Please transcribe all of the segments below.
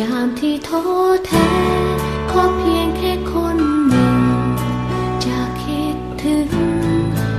ยามที่ท้อแท้ ขอเพียงแค่คนหนึ่ง จะคิดถึง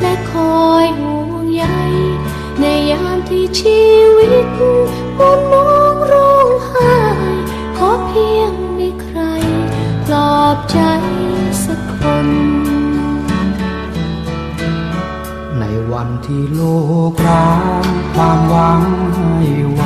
และคอยห่วงใยในยามที่ชีวิตหมุนมองร้องไห้ ขอเพียงมีใครปลอบใจสักคน ในวันที่โลกร้างความหวังให้ว่ามัน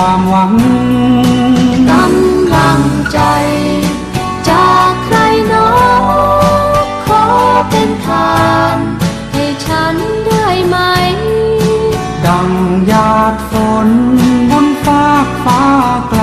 ความหวังกำลังใจ จากใครหนอขอเป็นทาน ให้ฉันได้ไหม ดังหยาดฝนบนฟากฟ้าไกล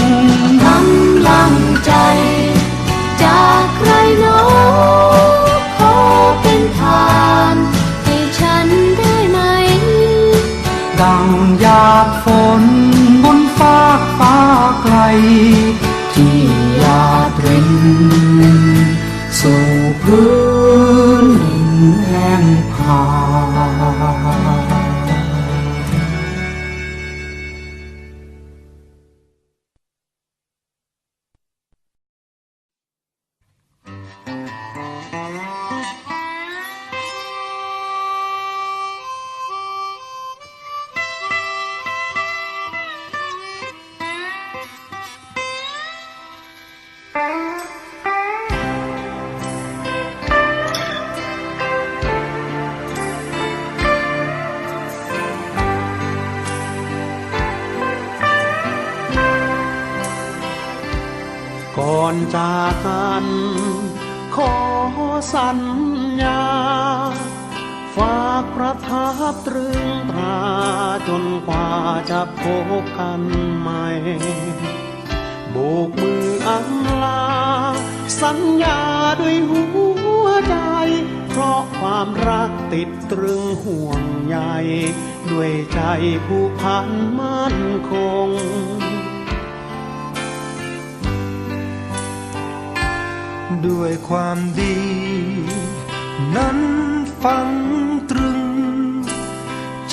ดังหยาดฝนบนฟากฟ้าไกล ที่หยาดรินสู่พื้น จากกัน ขอสัญญา ฝากประทับตรึงตราจนกว่าจะพบกันใหม่โบกมืออำลา สัญญาด้วยหัวใจ เพราะความรักติดตรึงห่วงใยด้วยใจผู้พันมั่นคง ด้วยความดี นั้นฟังตรึง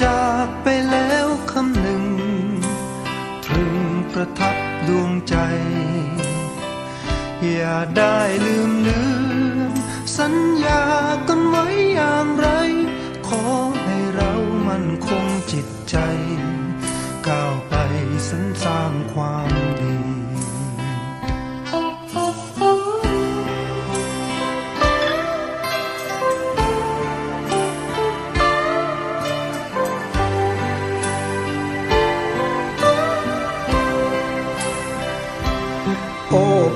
จากไปแล้วคำหนึ่งตรึงประทับดวงใจ อย่าได้ลืมเลือนสัญญากันไว้อย่างไร ขอให้เรามั่นคงจิตใจ ก้าวไปสรรสร้างความดี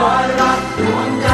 รอยรักดวงใจ